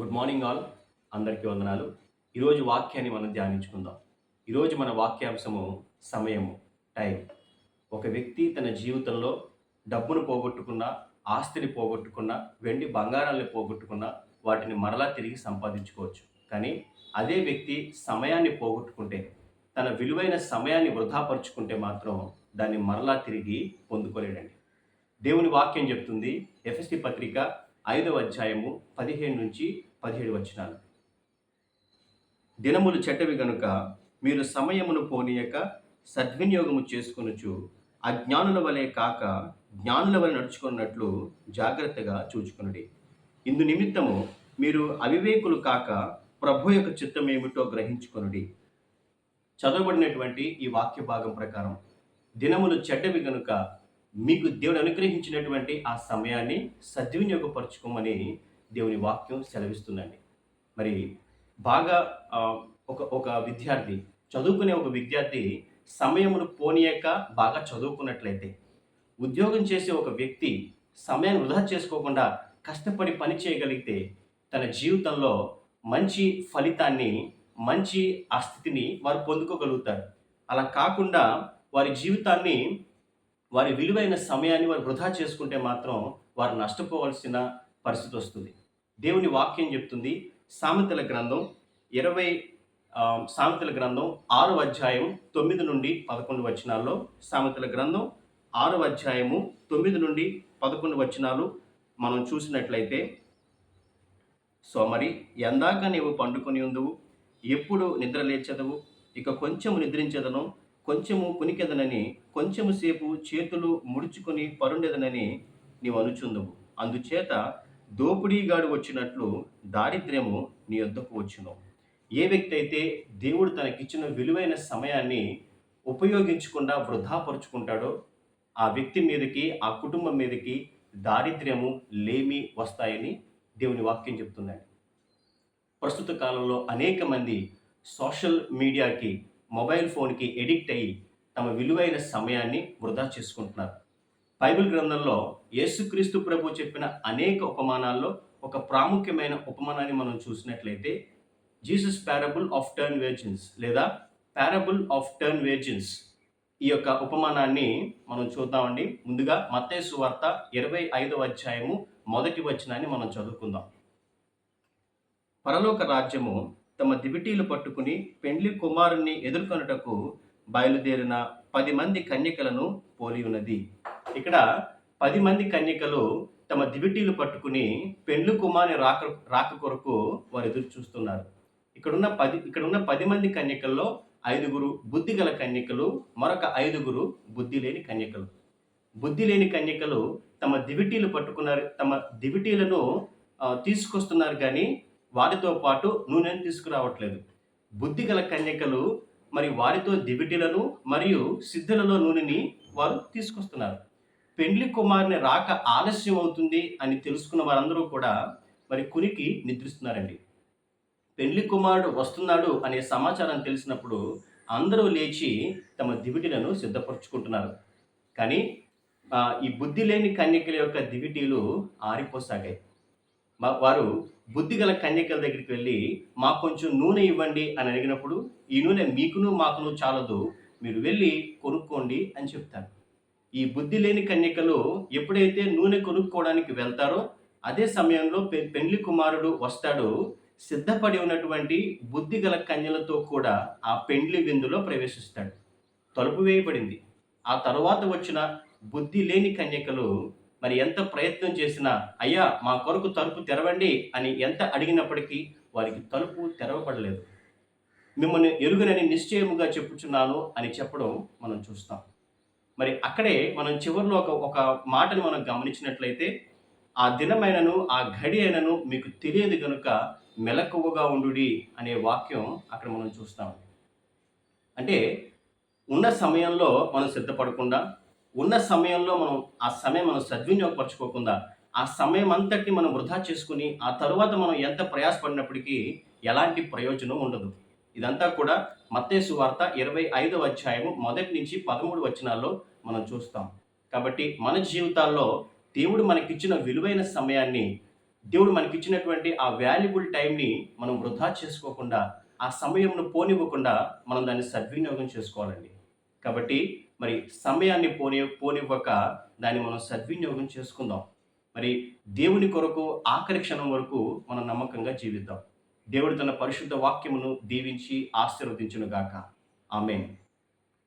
Good morning all అందరికీ వందనాలు. ఈరోజు వాక్యాన్ని మనం ధ్యానించుకుందాం. ఈరోజు మన వాక్యాంశము సమయము టైం ఒక వ్యక్తి తన జీవితంలో డబ్బును పోగొట్టుకున్న ఆస్తిని పోగొట్టుకున్న వెండి బంగారాన్ని పోగొట్టుకున్న వాటిని మరలా తిరిగి సంపాదించుకోవచ్చు. కానీ అదే వ్యక్తి సమయాన్ని పోగొట్టుకుంటే తన విలువైన సమయాన్ని వృధాపరుచుకుంటే మాత్రం దాన్ని మరలా తిరిగి పొందుకోలేడండి. దేవుని వాక్యం చెప్తుంది ఎఫ్ఎస్టి పత్రిక ఐదవ అధ్యాయము పదిహేను నుంచి పదిహేడు వచనాలు. దినములు చెడ్డవి గనుక మీరు సమయమును పోనీయక సద్వినియోగము చేసుకొనుచు అజ్ఞానుల వలె కాక జ్ఞానుల వలె నడుచుకున్నట్లు జాగ్రత్తగా చూచుకొనుడి. ఇందు నిమిత్తము మీరు అవివేకులు కాక ప్రభు యొక్క చిత్తం ఏమిటో గ్రహించుకొనుడి. చదవబడినటువంటి ఈ వాక్య భాగం ప్రకారం దినములు చెడ్డవి గనుక మీకు దేవుడు అనుగ్రహించినటువంటి ఆ సమయాన్ని సద్వినియోగపరచుకోమని దేవుని వాక్యం సెలవిస్తుందండి. మరి బాగా ఒక ఒక విద్యార్థి చదువుకునే ఒక విద్యార్థి సమయమును పోనీయక బాగా చదువుకున్నట్లయితే ఉద్యోగం చేసే ఒక వ్యక్తి సమయాన్ని వృధా చేసుకోకుండా కష్టపడి పని చేయగలిగితే తన జీవితంలో మంచి ఫలితాన్ని మంచి ఆ స్థితిని వారు పొందుకోగలుగుతారు. అలా కాకుండా వారి జీవితాన్ని వారి విలువైన సమయాన్ని వారు వృధా చేసుకుంటే మాత్రం వారు నష్టపోవాల్సిన పరిస్థితి వస్తుంది. దేవుని వాక్యం చెప్తుంది సామెతల గ్రంథం ఇరవై సామెతల గ్రంథం ఆరో అధ్యాయం తొమ్మిది నుండి పదకొండు వచనాల్లో సామెతల గ్రంథం ఆరో అధ్యాయము తొమ్మిది నుండి పదకొండు వచనాలు మనం చూసినట్లయితే సోమరి ఎందాక నీవు పండుకొని ఉందువు? ఎప్పుడు నిద్ర లేచెదవు? ఇక కొంచెం నిద్రించదను కొంచెము కునికెదనని కొంచెము సేపు చేతులు ముడుచుకొని పరుండెదనని నీవు అనుచుందువు. అందుచేత దోపిడీగాడు వచ్చినట్లు దారిద్ర్యము నీ వద్దకు వచ్చును. ఏ వ్యక్తి అయితే దేవుడు తనకిచ్చిన విలువైన సమయాన్ని ఉపయోగించకుండా వృధాపరుచుకుంటాడో ఆ వ్యక్తి మీదకి ఆ కుటుంబం మీదకి దారిద్ర్యము లేమి వస్తాయని దేవుని వాక్యం చెప్తున్నాడు ప్రస్తుత కాలంలో అనేక మంది సోషల్ మీడియాకి మొబైల్ ఫోన్కి ఎడిక్ట్ అయ్యి తమ విలువైన సమయాన్ని వృధా చేసుకుంటున్నారు. బైబిల్ గ్రంథంలో యేసుక్రీస్తు ప్రభు చెప్పిన అనేక ఉపమానాల్లో ఒక ప్రాముఖ్యమైన ఉపమానాన్ని మనం చూసినట్లయితే Jesus parable of ten virgins లేదా పారబుల్ ఆఫ్ టర్న్ వేర్జిన్స్ ఈ యొక్క ఉపమానాన్ని మనం చూద్దామండి. ముందుగా మత్తేసు వార్త ఇరవై ఐదవ అధ్యాయము మొదటి వచనాన్ని మనం చదువుకుందాం. పరలోక రాజ్యము తమ దివిటీలు పట్టుకుని పెండ్లి కుమారుణ్ణి ఎదుర్కొనుటకు బయలుదేరిన పది మంది కన్యకలను పోలి ఉన్నది. ఇక్కడ పది మంది కన్యకలు తమ దివిటీలు పట్టుకుని పెండ్లి కుమారుని రాక రాక కొరకు వారు ఎదురు చూస్తున్నారు. ఇక్కడున్న పది ఇక్కడున్న పది మంది కన్యకల్లో ఐదుగురు బుద్ధి గల కన్యకలు మరొక ఐదుగురు బుద్ధి లేని కన్యకలు. బుద్ధి లేని కన్యకలు తమ దివిటీలు పట్టుకున్నారు తమ దివిటీలను తీసుకొస్తున్నారు కానీ వారితో పాటు నూనెను తీసుకురావట్లేదు. బుద్ధి గల కన్యకలు మరి వారితో దివిటీలను మరియు సిద్ధులలో నూనెని వారు తీసుకొస్తున్నారు. పెండ్లి కుమారుని రాక ఆలస్యం అవుతుంది అని తెలుసుకున్న వారందరూ కూడా మరి కునికి నిద్రిస్తున్నారండి. పెండ్లి కుమారుడు వస్తున్నాడు అనే సమాచారం తెలిసినప్పుడు అందరూ లేచి తమ దివిటీలను సిద్ధపరచుకుంటున్నారు. కానీ ఈ బుద్ధి లేని కన్యకల యొక్క దివిటీలు ఆరిపోసాగాయి. వారు బుద్ధిగల కన్యకల దగ్గరికి వెళ్ళి మాకు కొంచెం నూనె ఇవ్వండి అని అడిగినప్పుడు ఈ నూనె మీకును మాకును చాలదు. మీరు వెళ్ళి కొనుక్కోండి అని చెప్తారు. ఈ బుద్ధి లేని కన్యకలు ఎప్పుడైతే నూనె కొనుక్కోవడానికి వెళ్తారో అదే సమయంలో పె- పెండ్లి కుమారుడు వస్తాడు. సిద్ధపడి ఉన్నటువంటి బుద్ధి గల కన్యలతో కూడా ఆ పెండ్లి విందులో ప్రవేశిస్తాడు. తలుపు వేయబడింది. ఆ తరువాత వచ్చిన బుద్ధి లేని కన్యకలు మరి ఎంత ప్రయత్నం చేసినా అయ్యా మా కొరకు తలుపు తెరవండి అని ఎంత అడిగినప్పటికీ వారికి తలుపు తెరవబడలేదు. మిమ్మల్ని ఎరుగునని నిశ్చయముగా చెప్పుచున్నాను అని చెప్పడం మనం చూస్తాం. మరి అక్కడే మనం చివరిలో ఒక ఒక మాటను మనం గమనించినట్లయితే ఆ దినమైనను ఆ ఘడి అయినను మీకు తెలియదు కనుక మెలకువగా ఉండుడి అనే వాక్యం అక్కడ మనం చూస్తాం. అంటే ఉన్న సమయంలో మనం సిద్ధపడకుండా ఉన్న సమయంలో మనం ఆ సమయం మనం సద్వినియోగపరచుకోకుండా ఆ సమయం అంతటిని మనం వృధా చేసుకుని ఆ తరువాత మనం ఎంత ప్రయాసపడినప్పటికీ ఎలాంటి ప్రయోజనం ఉండదు. ఇదంతా కూడా మత్తేసు వార్త ఇరవై ఐదవ అధ్యాయము మొదటి నుంచి పదమూడు వచనాల్లో మనం చూస్తాం. కాబట్టి మన జీవితాల్లో దేవుడు మనకిచ్చిన విలువైన సమయాన్ని దేవుడు మనకి ఇచ్చినటువంటి ఆ వాల్యుబుల్ టైంని మనం వృధా చేసుకోకుండా ఆ సమయంను పోనివ్వకుండా మనం దాన్ని సద్వినియోగం చేసుకోవాలండి. కాబట్టి మరి సమయాన్ని పోని పోనివ్వక దాన్ని మనం సద్వినియోగం చేసుకుందాం. మరి దేవుని కొరకు ఆఖరి క్షణం వరకు మనం నమ్మకంగా జీవిద్దాం. దేవుడు తన పరిశుద్ధ వాక్యమును దీవించి ఆశీర్వదించునుగాక. గాక